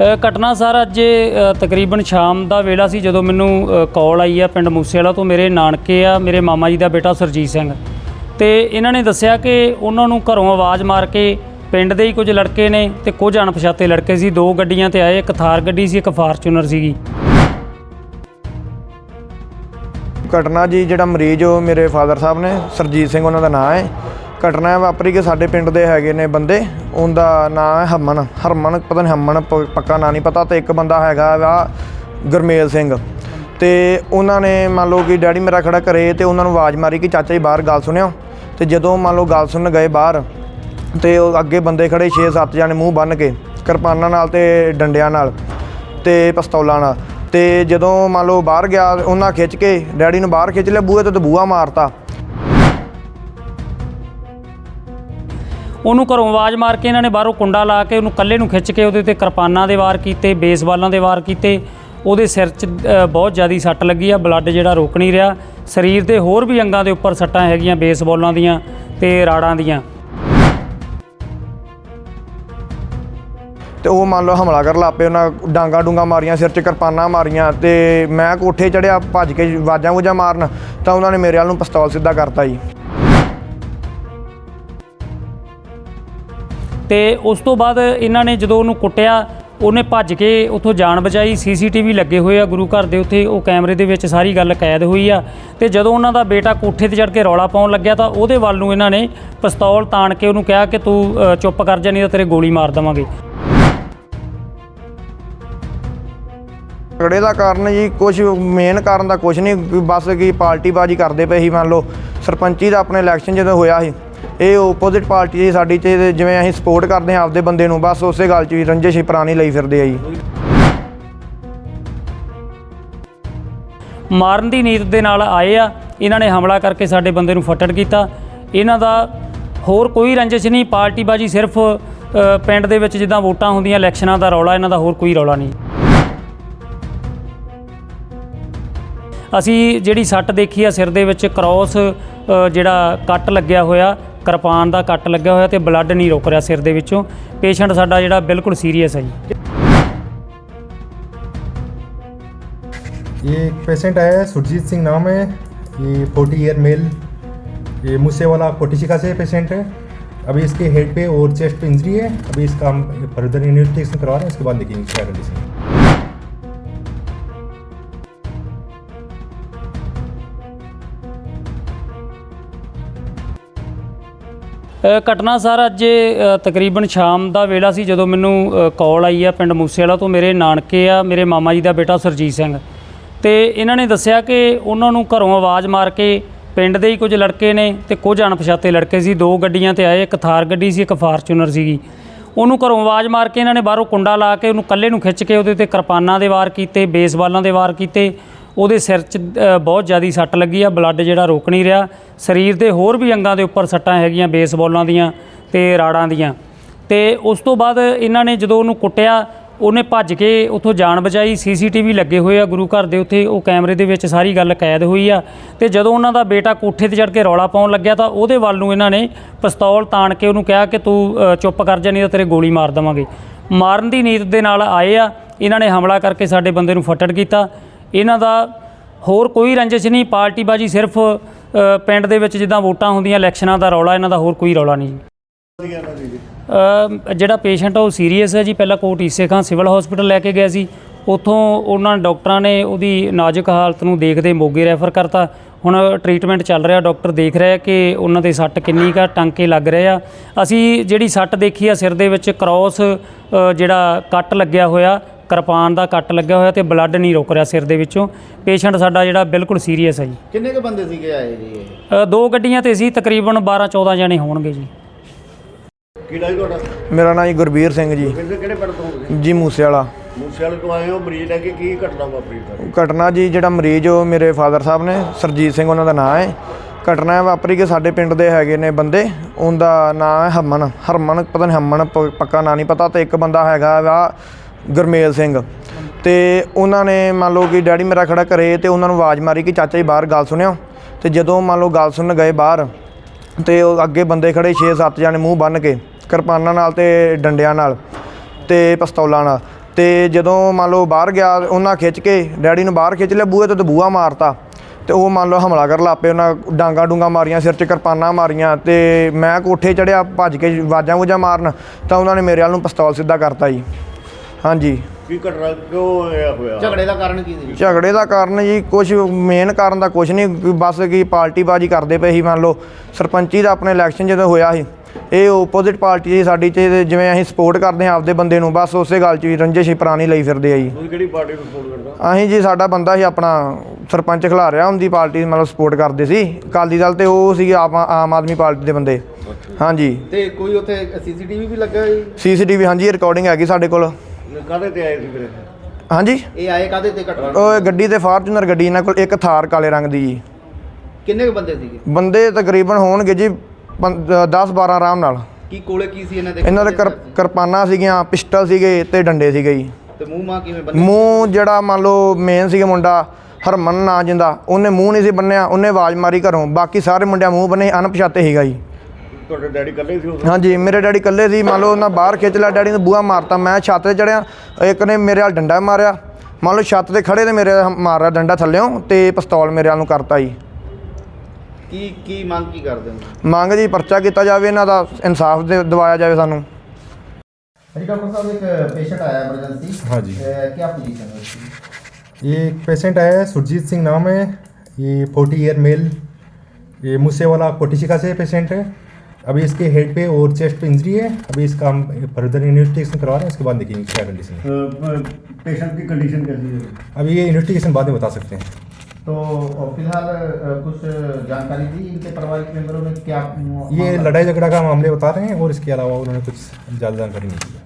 ਘਟਨਾ ਸਰ ਅੱਜ ਅ, ਤਕਰੀਬਨ ਸ਼ਾਮ ਦਾ ਵੇਲਾ ਸੀ ਜਦੋਂ ਮੈਨੂੰ ਕਾਲ ਆਈ ਆ ਪਿੰਡ ਮੂਸੇਵਾਲਾ ਤੋਂ ਮੇਰੇ ਨਾਨਕੇ ਆ ਮੇਰੇ ਮਾਮਾ ਜੀ ਦਾ ਬੇਟਾ ਸਰਜੀਤ ਸਿੰਘ। ਤੇ ਇਹਨਾਂ ਨੇ ਦੱਸਿਆ ਕਿ ਉਹਨਾਂ ਨੂੰ ਘਰੋਂ ਆਵਾਜ਼ ਮਾਰ ਕੇ ਪਿੰਡ ਦੇ ਹੀ ਕੁਝ ਲੜਕੇ ਨੇ ਤੇ ਕੁਝ ਅਣਪਛਾਤੇ ਲੜਕੇ ਸੀ। ਦੋ ਗੱਡੀਆਂ ਤੇ ਆਏ ਇੱਕ ਥਾਰ ਗੱਡੀ ਸੀ ਇੱਕ ਫਾਰਚੂਨਰ ਸੀਗੀ। ਘਟਨਾ ਜੀ ਜਿਹੜਾ ਮਰੀਜ਼ ਉਹ ਮੇਰੇ ਫਾਦਰ ਸਾਹਿਬ ਨੇ ਸਰਜੀਤ ਸਿੰਘ ਉਹਨਾਂ ਦਾ ਨਾਮ ਹੈ। ਘਟਨਾ ਵਾਪਰੀ ਕਿ ਸਾਡੇ ਪਿੰਡ ਦੇ ਹੈਗੇ ਨੇ ਬੰਦੇ, ਉਹਦਾ ਨਾਮ ਹੈ ਹਰਮਨ ਹਰਮਨ, ਪਤਾ ਨਹੀਂ ਹਰਮਨ ਪ- ਪੱਕਾ ਨਾਂ ਨਹੀਂ ਪਤਾ, ਤੇ ਇੱਕ ਬੰਦਾ ਹੈਗਾ ਵਾ ਗੁਰਮੇਲ ਸਿੰਘ। ਤੇ ਉਹਨਾਂ ਨੇ ਮੰਨ ਲਓ ਕਿ ਡੈਡੀ ਮੇਰਾ ਖੜਾ ਕਰੇ ਤੇ ਉਹਨਾਂ ਨੂੰ ਆਵਾਜ਼ ਮਾਰੀ ਕਿ ਚਾਚਾ ਜੀ ਬਾਹਰ ਗੱਲ ਸੁਣਿਓ। ਤੇ ਜਦੋਂ ਮੰਨ ਲਓ ਗੱਲ ਸੁਣਨ ਗਏ ਬਾਹਰ, ਤੇ ਉਹ ਅੱਗੇ ਬੰਦੇ ਖੜੇ 6-7 ਜਾਣੇ ਮੂੰਹ ਬੰਨ ਕੇ, ਕਿਰਪਾਨਾਂ ਨਾਲ ਤੇ ਡੰਡਿਆਂ ਨਾਲ ਤੇ ਪਿਸਤੌਲਾਂ ਨਾਲ। ਤੇ ਜਦੋਂ ਮੰਨ ਲਓ ਬਾਹਰ ਗਿਆ, ਉਹਨਾਂ ਖਿੱਚ ਕੇ, ਡੈਡੀ ਨੂੰ ਬਾਹਰ ਖਿੱਚ ਲਿਆ, ਬੂਹੇ ਤੋਂ ਤੇ ਬੂਹਾ ਮਾਰਤਾ। ਉਹਨੂੰ ਘਰੋਂ ਆਵਾਜ਼ ਮਾਰ ਕੇ ਇਹਨਾਂ ਨੇ ਬਾਹਰੋਂ ਕੁੰਡਾ ਲਾ ਕੇ ਉਹਨੂੰ ਕੱਲੇ ਨੂੰ ਖਿੱਚ ਕੇ ਉਹਦੇ ਤੇ ਕਿਰਪਾਨਾਂ ਦੇ ਵਾਰ ਕੀਤੇ, ਬੇਸਬਾਲਾਂ ਦੇ ਵਾਰ ਕੀਤੇ। ਉਹਦੇ ਸਿਰ 'ਚ ਬਹੁਤ ਜ਼ਿਆਦੀ ਸੱਟ ਲੱਗੀ ਆ, ਬਲੱਡ ਜਿਹੜਾ ਰੁਕ ਨਹੀਂ ਰਿਹਾ। ਸਰੀਰ ਦੇ ਹੋਰ ਵੀ ਅੰਗਾਂ ਦੇ ਉੱਪਰ ਸੱਟਾਂ ਹੈਗੀਆਂ ਬੇਸਬਾਲਾਂ ਦੀਆਂ ਤੇ ਰਾੜਾਂ ਦੀਆਂ। ਤੇ ਉਹ ਮੰਨ ਲਓ ਹਮਲਾ ਕਰ ਲਾਪੇ ਉਹਨਾਂ ਡਾਂਗਾ ਡੂੰਗਾ ਮਾਰੀਆਂ, ਸਿਰ 'ਚ ਕਿਰਪਾਨਾਂ ਮਾਰੀਆਂ ਤੇ ਮੈਂ ਕੋਠੇ ਚੜਿਆ, ਭੱਜ ਕੇ ਵਾਜਾਂ ਵੂਜਾਂ ਮਾਰਨ ਤਾਂ ਉਹਨਾਂ ਨੇ ਮੇਰੇ ਵੱਲ ਨੂੰ ਪਿਸਤੌਲ ਸਿੱਧਾ ਕਰਤਾ ਜੀ। ਤੇ ਉਸ ਤੋਂ ਬਾਅਦ ਇਹਨਾਂ ਨੇ ਜਦੋਂ ਉਹਨੂੰ ਕੁੱਟਿਆ, ਉਹਨੇ ਭੱਜ ਕੇ ਉੱਥੋਂ ਜਾਨ ਬਚਾਈ, ਸੀਸੀਟੀਵੀ ਲੱਗੇ ਹੋਏ ਆ ਗੁਰੂ ਘਰ ਦੇ ਉੱਥੇ, ਉਹ ਕੈਮਰੇ ਦੇ ਵਿੱਚ ਸਾਰੀ ਗੱਲ ਕੈਦ ਹੋਈ ਆ ਤੇ ਜਦੋਂ ਉਹਨਾਂ ਦਾ ਬੇਟਾ ਕੋਠੇ ਤੇ ਚੜ ਕੇ ਰੌਲਾ ਪਾਉਣ ਲੱਗਿਆ ਤਾਂ ਉਹਦੇ ਵੱਲ ਨੂੰ ਇਹਨਾਂ ਨੇ ਪਿਸਤੌਲ ਤਾਣ ਕੇ ਉਹਨੂੰ ਕਿਹਾ ਕਿ ਤੂੰ ਚੁੱਪ ਕਰ ਜਾ, ਨਹੀਂ ਤਾਂ ਤੇਰੇ ਗੋਲੀ ਮਾਰ ਦੇਵਾਂਗੇ। ਝਗੜੇ ਦਾ ਕਾਰਨ ਜੀ ਕੁਝ ਮੇਨ ਕਾਰਨ ਦਾ ਕੁਝ ਨਹੀਂ ਬਸ ਕੀ ਪਾਰਟੀਬਾਜ਼ੀ ਕਰਦੇ ਪਏ ਸੀ ਮੰਨ ਲਓ। ਸਰਪੰਚੀ ਦਾ ਆਪਣੇ ਇਲੈਕਸ਼ਨ ਜਦੋਂ ਹੋਇਆ ਸੀ ਇਹ ਓਪੋਜ਼ਿਟ ਪਾਰਟੀ ਸੀ ਸਾਡੀ 'ਚ ਜਿਵੇਂ ਅਸੀਂ ਸਪੋਰਟ ਕਰਦੇ ਹਾਂ ਆਪਦੇ ਬੰਦੇ ਨੂੰ, ਬਸ ਉਸੇ ਗੱਲ 'ਚ ਵੀ ਰੰਜਿਸ਼ ਹੀ ਪੁਰਾਣੀ ਲਈ ਫਿਰਦੇ ਆ ਜੀ। ਮਾਰਨ ਦੀ ਨੀਤ ਦੇ ਨਾਲ ਆਏ ਆ, ਇਹਨਾਂ ਨੇ ਹਮਲਾ ਕਰਕੇ ਸਾਡੇ ਬੰਦੇ ਨੂੰ ਫੱਟੜ ਕੀਤਾ। ਇਹਨਾਂ ਦਾ ਹੋਰ ਕੋਈ ਰੰਜਿਸ਼ ਨਹੀਂ, ਪਾਰਟੀਬਾਜ਼ੀ ਸਿਰਫ ਪਿੰਡ ਦੇ ਵਿੱਚ ਜਿੱਦਾਂ ਵੋਟਾਂ ਹੁੰਦੀਆਂ, ਇਲੈਕਸ਼ਨਾਂ ਦਾ ਰੌਲਾ, ਇਹਨਾਂ ਦਾ ਹੋਰ ਕੋਈ ਰੌਲਾ ਨਹੀਂ। ਅਸੀਂ ਜਿਹੜੀ ਸੱਟ ਦੇਖੀ ਆ, ਸਿਰ ਦੇ ਵਿੱਚ ਕ੍ਰਾਸ ਜਿਹੜਾ ਕੱਟ ਲੱਗਿਆ ਹੋਇਆ ਕਿਰਪਾਨ ਦਾ ਕੱਟ ਲੱਗਿਆ ਹੋਇਆ ਤੇ ਬਲੱਡ ਨਹੀਂ ਰੁਕ ਰਿਹਾ ਸਿਰ ਦੇ ਵਿੱਚੋਂ ਪੇਸ਼ੈਂਟ ਸਾਡਾ ਜਿਹੜਾ ਬਿਲਕੁਲ ਸੀਰੀਅਸ ਹੈ ਜੀ ये एक पेशेंट आया है सुरजीत सिंह नाम है ये फोर्टी ईयर मेल ये मुझसे वाला कोटिशिका से पेशेंट है अभी इसके हेड पे और चेस्ट पे इंजरी है अभी इसका हम फर्दर इन्वेस्टिगेशन करवा रहे हैं उसके बाद देखेंगे क्या कंडीशन है ਘਟਨਾ ਸਰ ਅੱਜ ਤਕਰੀਬਨ ਸ਼ਾਮ ਦਾ ਵੇਲਾ ਸੀ ਜਦੋਂ ਮੈਨੂੰ ਕਾਲ ਆਈ ਆ ਪਿੰਡ ਮੂਸੇਵਾਲਾ ਤੋਂ, ਮੇਰੇ ਨਾਨਕੇ ਆ, ਮੇਰੇ ਮਾਮਾ ਜੀ ਦਾ ਬੇਟਾ ਸਰਜੀਤ ਸਿੰਘ। ਤੇ ਇਹਨਾਂ ਨੇ ਦੱਸਿਆ ਕਿ ਉਹਨਾਂ ਨੂੰ ਘਰੋਂ ਆਵਾਜ਼ ਮਾਰ ਕੇ ਪਿੰਡ ਦੇ ਹੀ ਕੁਝ ਲੜਕੇ ਨੇ ਤੇ ਕੁਝ ਅਣਪਛਾਤੇ ਲੜਕੇ ਸੀ। ਦੋ ਗੱਡੀਆਂ ਤੇ ਆਏ, ਇੱਕ ਥਾਰ ਗੱਡੀ ਸੀ, ਇੱਕ ਫਾਰਚੂਨਰ ਸੀਗੀ। ਉਹਨੂੰ ਘਰੋਂ ਆਵਾਜ਼ ਮਾਰ ਕੇ ਇਹਨਾਂ ਨੇ ਬਾਹਰੋਂ ਕੁੰਡਾ ਲਾ ਕੇ ਉਹਨੂੰ ਕੱਲੇ ਨੂੰ ਖਿੱਚ ਕੇ ਉਹਦੇ ਤੇ ਕਿਰਪਾਨਾਂ ਦੇ ਵਾਰ ਕੀਤੇ, ਬੇਸਬਾਲਾਂ ਦੇ ਵਾਰ ਕੀਤੇ। ਉਹਦੇ ਸਿਰ 'ਚ ਅ, ਬਹੁਤ ਜ਼ਿਆਦੀ ਸੱਟ ਲੱਗੀ ਆ ਬਲੱਡ ਜਿਹੜਾ ਰੁਕ ਨਹੀਂ ਰਿਹਾ। ਸਰੀਰ ਦੇ ਹੋਰ ਵੀ ਅੰਗਾਂ ਦੇ ਉੱਪਰ ਸੱਟਾਂ ਹੈਗੀਆਂ ਬੇਸਬਾਲਾਂ ਦੀਆਂ ਤੇ ਰਾੜਾਂ ਦੀਆਂ। ਤੇ ਉਸ ਤੋਂ ਬਾਅਦ ਇਹਨਾਂ ਨੇ ਜਦੋਂ ਉਹਨੂੰ ਕੁੱਟਿਆ ਉਹਨੇ ਭੱਜ ਕੇ ਉੱਥੋਂ ਜਾਨ ਬਚਾਈ ਸੀਸੀਟੀਵੀ ਲੱਗੇ ਹੋਏ ਆ ਗੁਰੂ ਘਰ ਦੇ ਉੱਥੇ ਉਹ ਕੈਮਰੇ ਦੇ ਵਿੱਚ ਸਾਰੀ ਗੱਲ ਕੈਦ ਹੋਈ ਆ। ਤੇ ਜਦੋਂ ਉਹਨਾਂ ਦਾ ਬੇਟਾ ਕੋਠੇ ਤੇ ਚੜ ਕੇ ਰੌਲਾ ਪਾਉਣ ਲੱਗਿਆ ਤਾਂ ਉਹਦੇ ਵੱਲ ਨੂੰ ਇਹਨਾਂ ਨੇ ਪਿਸਤੌਲ ਤਾਣ ਕੇ ਉਹਨੂੰ ਕਿਹਾ ਕਿ ਤੂੰ ਅ, ਚੁੱਪ ਕਰ ਜਾ ਨਹੀਂ ਤਾਂ ਤੇਰੇ ਗੋਲੀ ਮਾਰ ਦੇਵਾਂਗੇ। ਮਾਰਨ ਦੀ ਨੀਤ ਦੇ ਨਾਲ ਆਏ ਆ। ਇਹਨਾਂ ਨੇ ਹਮਲਾ ਕਰਕੇ ਸਾਡੇ ਬੰਦੇ ਨੂੰ ਫੱਟੜ ਕੀਤਾ। ਇਹਨਾਂ ਦਾ ਹੋਰ ਕੋਈ ਰੰਜਿਸ਼ ਨਹੀਂ ਪਾਰਟੀਬਾਜ਼ੀ ਸਿਰਫ ਅ, ਪਿੰਡ ਦੇ ਵਿੱਚ ਜਿੱਦਾਂ ਵੋਟਾਂ ਹੁੰਦੀਆਂ ਇਲੈਕਸ਼ਨਾਂ ਦਾ ਰੌਲਾ ਇਹਨਾਂ ਦਾ ਹੋਰ ਕੋਈ ਰੌਲਾ ਨਹੀਂ ਜੀ। ਅ, ਜਿਹੜਾ ਪੇਸ਼ੈਂਟ ਆ ਉਹ ਸੀਰੀਅਸ ਹੈ ਜੀ ਪਹਿਲਾਂ ਕੋਟ ਈਸੇ ਖਾਂ ਸਿਵਲ ਹਸਪੀਟਲ ਲੈ ਕੇ ਗਿਆ ਸੀ। ਉੱਥੋਂ ਉਹਨਾਂ ਡਾਕਟਰਾਂ ਨੇ ਉਹਦੀ ਨਾਜ਼ੁਕ ਹਾਲਤ ਨੂੰ ਦੇਖਦੇ ਮੋਗੇ ਰੈਫਰ ਕਰਤਾ। ਹੁਣ ਟ੍ਰੀਟਮੈਂਟ ਚੱਲ ਰਿਹਾ ਡਾਕਟਰ ਦੇਖ ਰਿਹਾ ਕਿ ਉਹਨਾਂ ਦੇ ਸੱਟ ਕਿੰਨੀ ਕਾ ਟਾਂਕੇ ਲੱਗ ਰਹੇ ਆ। ਅਸੀਂ ਜਿਹੜੀ ਸੱਟ ਦੇਖੀ ਆ ਸਿਰ ਦੇ ਵਿੱਚ ਕ੍ਰਾਸ ਜਿਹੜਾ ਕੱਟ ਲੱਗਿਆ ਹੋਇਆ ਕਿਰਪਾਨ ਦਾ ਕੱਟ ਲੱਗਿਆ ਹੋਇਆ ਤੇ ਬਲੱਡ ਨਹੀਂ ਰੁਕ ਰਿਹਾ ਸਿਰ ਦੇ ਵਿੱਚੋਂ। ਪੇਸ਼ੈਂਟ ਸਾਡਾ ਜਿਹੜਾ ਬਿਲਕੁਲ ਸੀਰੀਅਸ ਹੈ ਜੀ। ਕਿੰਨੇ ਕ ਬੰਦੇ ਸੀਗੇ ਆਏ ਜੀ ਇਹ? ਅ, ਦੋ ਗੱਡੀਆਂ ਤੇ ਸੀ ਤਕਰੀਬਨ 12 14 ਜਣੇ ਹੋਣਗੇ ਜੀ। ਕਿਹੜਾ ਜੀ ਤੁਹਾਡਾ? ਮੇਰਾ ਨਾਮ ਜੀ ਗੁਰਬੀਰ ਸਿੰਘ ਜੀ। ਕਿਹੜੇ ਕਿਹੜੇ ਪਿੰਡ ਤੋਂ ਹੋ? ਜੀ ਮੂਸੇ ਵਾਲਾ ਮੂਸੇ ਵਾਲੇ ਤੋਂ ਆਏ ਹੋ ਮਰੀਜ਼ ਲੈ ਕੇ ਕੀ ਘਟਨਾ ਵਾਪਰੀ ਸਰ ਘਟਨਾ ਜੀ ਜਿਹੜਾ ਮਰੀਜ਼ ਉਹ ਮੇਰੇ ਫਾਦਰ ਸਾਹਿਬ ਨੇ ਸਰਜੀਤ ਸਿੰਘ ਉਹਨਾਂ ਦਾ ਨਾਮ ਹੈ। ਘਟਨਾ ਵਾਪਰੀ ਕਿ ਸਾਡੇ ਪਿੰਡ ਦੇ ਹੈਗੇ ਨੇ ਬੰਦੇ ਉਹਦਾ ਨਾਮ ਹੈ ਹਰਮਨ। ਹਰਮਨ ਪਤਾ ਨਹੀਂ ਹਰਮਨ ਪ- ਪੱਕਾ ਨਾਂ ਨਹੀਂ ਪਤਾ ਤੇ ਇੱਕ ਬੰਦਾ ਹੈਗਾ ਵਾ ਗੁਰਮੇਲ ਸਿੰਘ। ਤੇ ਉਹਨਾਂ ਨੇ ਮੰਨ ਲਓ ਕਿ ਡੈਡੀ ਮੇਰਾ ਖੜਾ ਘਰੇ ਤੇ ਉਹਨਾਂ ਨੂੰ ਆਵਾਜ਼ ਮਾਰੀ ਕਿ ਚਾਚਾ ਜੀ ਬਾਹਰ ਗੱਲ ਸੁਣਿਓ। ਤੇ ਜਦੋਂ ਮੰਨ ਲਓ ਗੱਲ ਸੁਣਨ ਗਏ ਬਾਹਰ, ਤੇ ਉਹ ਅੱਗੇ ਬੰਦੇ ਖੜੇ 6-7 ਜਾਣੇ ਮੂੰਹ ਬੰਨ ਕੇ, ਕਿਰਪਾਨਾਂ ਨਾਲ ਤੇ ਡੰਡਿਆਂ ਨਾਲ ਤੇ ਪਿਸਤੌਲਾਂ ਨਾਲ। ਤੇ ਜਦੋਂ ਮੰਨ ਲਓ ਬਾਹਰ ਗਿਆ, ਉਹਨਾਂ ਖਿੱਚ ਕੇ ਡੈਡੀ ਨੂੰ ਬਾਹਰ ਖਿੱਚ ਲਿਆ, ਬੂਹੇ ਤੋਂ ਤੇ ਬੂਹਾ ਮਾਰਤਾ। ਤੇ ਉਹ ਮੰਨ ਲਓ ਹਮਲਾ ਕਰਨ ਲੱਗ ਪਏ, ਉਹਨਾਂ ਡਾਂਗਾ ਡੂੰਗਾ ਮਾਰੀਆਂ, ਸਿਰ 'ਚ ਕਿਰਪਾਨਾਂ ਮਾਰੀਆਂ ਤੇ ਮੈਂ ਕੋਠੇ ਚੜਿਆ ਭੱਜ ਕੇ ਵਾਜਾਂ ਵੂਜਾਂ ਮਾਰਨ ਤਾਂ ਉਹਨਾਂ ਨੇ ਮੇਰੇ ਵੱਲ ਨੂੰ ਪਿਸਤੌਲ ਸਿੱਧਾ ਕਰਤਾ ਜੀ। ਹਾਂਜੀ। ਕੀ ਘਟਨਾ ਕਿਉਂ ਇਹ ਹੋਇਆ? ਝਗੜੇ ਦਾ ਕਾਰਨ ਕੀ ਸੀ? ਝਗੜੇ ਦਾ ਕਾਰਨ ਜੀ ਕੁਝ ਮੇਨ ਕਾਰਨ ਦਾ ਕੁਝ ਨਹੀਂ ਵੀ ਬਸ ਕੀ ਪਾਰਟੀਬਾਜ਼ੀ ਕਰਦੇ ਪਏ ਸੀ ਮੰਨ ਲਓ ਸਰਪੰਚੀ ਦਾ ਆਪਣੇ ਇਲੈਕਸ਼ਨ ਜਦੋਂ ਹੋਇਆ ਸੀ ਇਹ ਓਪੋਜ਼ਿਟ ਪਾਰਟੀ ਸੀ ਸਾਡੀ ਚ ਤੇ ਜਿਵੇਂ ਅਸੀਂ ਸਪੋਰਟ ਕਰਦੇ ਹਾਂ ਆਪਦੇ ਬੰਦੇ ਨੂੰ ਬਸ ਉਸੇ ਗੱਲ 'ਚ ਵੀ ਰੰਜਿਸ਼ ਹੀ ਪੁਰਾਣੀ ਲਈ ਫਿਰਦੇ ਆ ਜੀ। ਤੁਸੀਂ ਕਿਹੜੀ ਪਾਰਟੀ ਨੂੰ ਸਪੋਰਟ ਕਰਦਾ ਅਸੀਂ ਜੀ ਸਾਡਾ ਬੰਦਾ ਸੀ ਆਪਣਾ ਸਰਪੰਚ ਖਿਲਾਰਿਆ ਹੁੰਦੀ ਪਾਰਟੀ ਮਤਲਬ ਸਪੋਰਟ ਕਰਦੇ ਸੀ ਅਕਾਲੀ ਦਲ ਤੇ ਉਹ ਸੀਗੇ ਆਮ ਆਮ ਆਦਮੀ ਪਾਰਟੀ ਦੇ ਬੰਦੇ। ਹਾਂਜੀ। ਤੇ ਕੋਈ ਉੱਥੇ ਸੀਸੀਟੀਵੀ ਵੀ ਲੱਗਾ ਜੀ? ਸੀਸੀਟੀਵੀ ਹਾਂਜੀ ਰਿਕਾਰਡਿੰਗ ਹੈਗੀ ਸਾਡੇ ਕੋਲ। ਕਾਹਦੇ ਤੇ ਆਏ ਸੀ ਵੀਰੇ ਹਾਂਜੀ। ਇਹ ਆਏ ਕਾਦੇ ਤੇ ਘਟਨਾ? ਉਹ ਗੱਡੀ ਤੇ ਫਾਰਚੂਨਰ ਗੱਡੀ ਇਹਨਾਂ ਕੋਲ ਇੱਕ ਥਾਰ ਕਾਲੇ ਰੰਗ ਦੀ ਜੀ। ਕਿੰਨੇ ਕੁ ਬੰਦੇ ਸੀਗੇ? ਬੰਦੇ ਤਕਰੀਬਨ ਹੋਣਗੇ ਜੀ 10 12 ਆਰਾਮ ਨਾਲ। ਕੀ ਕੋਲੇ ਕੀ ਸੀ ਇਹਨਾਂ ਦੇ? ਇਹਨਾਂ ਦੇ ਕਰ- ਕਿਰਪਾਨਾਂ ਸੀਗੀਆਂ ਪਿਸਟਲ ਸੀਗੇ ਤੇ ਡੰਡੇ ਸੀਗੇ ਜੀ। ਤੇ ਮੂੰਹ ਮਾਂ ਕਿਵੇਂ ਬੰਨੇ? ਮੂੰਹ ਜਿਹੜਾ ਮੰਨ ਲਓ ਮੇਨ ਸੀਗਾ ਮੁੰਡਾ ਹਰਮਨ ਨਾਂ ਜਿੰਦਾ ਉਹਨੇ ਮੂੰਹ ਨਹੀਂ ਸੀ ਬੰਨਿਆ ਉਹਨੇ ਆਵਾਜ਼ ਮਾਰੀ ਘਰੋਂ। ਬਾਕੀ ਸਾਰੇ ਮੁੰਡਿਆਂ ਮੂੰਹ ਬੰਨੇ ਅਣਪਛਾਤੇ ਸੀਗਾ ਜੀ। ਤੁਹਾਡੇ ਡੈਡੀ ਇਕੱਲੇ ਸੀ ਉਸ ਹਾਂਜੀ ਮੇਰੇ ਡੈਡੀ ਇਕੱਲੇ ਸੀ ਮੰਨ ਲਓ ਉਹਨਾਂ ਬਾਹਰ ਖਿੱਚ ਲਿਆ ਡੈਡੀ ਨੇ ਬੂਹਾ ਮਾਰਤਾ ਮੈਂ ਛੱਤ ਤੇ ਚੜਿਆ ਇੱਕ ਨੇ ਮੇਰੇ ਨਾਲ ਡੰਡਾ ਮਾਰਿਆ ਮੰਨ ਲਓ ਛੱਤ ਤੇ ਖੜੇ ਤੇ ਮੇਰੇ ਮਾਰਿਆ ਡੰਡਾ ਥੱਲਿਓਂ ਤੇ ਪਿਸਤੌਲ ਮੇਰੇ ਵੱਲ ਨੂੰ ਕਰਤਾ ਜੀ ਕੀ ਕੀ ਮੰਗ ਕੀ ਕਰਦੇ ਹੋ ਮੰਗ ਜੀ ਪਰਚਾ ਕੀਤਾ ਜਾਵੇ ਇਹਨਾਂ ਦਾ ਇਨਸਾਫ ਦੇ ਦਿਵਾਇਆ ਜਾਵੇ ਸਾਨੂੰ जी डॉक्टर साहब एक पेशेंट आया इमरजेंसी हाँ जी। क्या पोजीशन है उसकी ये एक पेशेंट आया है सुरजीत सिंह नाम है ये फोर्टी ईयर मेल ये मुझसे वाला कोटिशिका से पेशेंट है अभी इसके हेड पे और चेस्ट पे इंजरी है। अभी इसका हम फर्दर इन्वेस्टिगेशन करवा रहे हैं उसके बाद देखेंगे क्या कंडीशन है। पेशेंट की कंडीशन कैसी है? अभी ये इन्वेस्टिगेशन बाद में बता सकते हैं। तो फ़िलहाल कुछ जानकारी दी इनके पारिवारिक मेंबरों ने क्या ये लड़ाई झगड़ा का मामले बता रहे हैं और इसके अलावा उन्होंने कुछ ज़्यादा जानकारी नहीं दी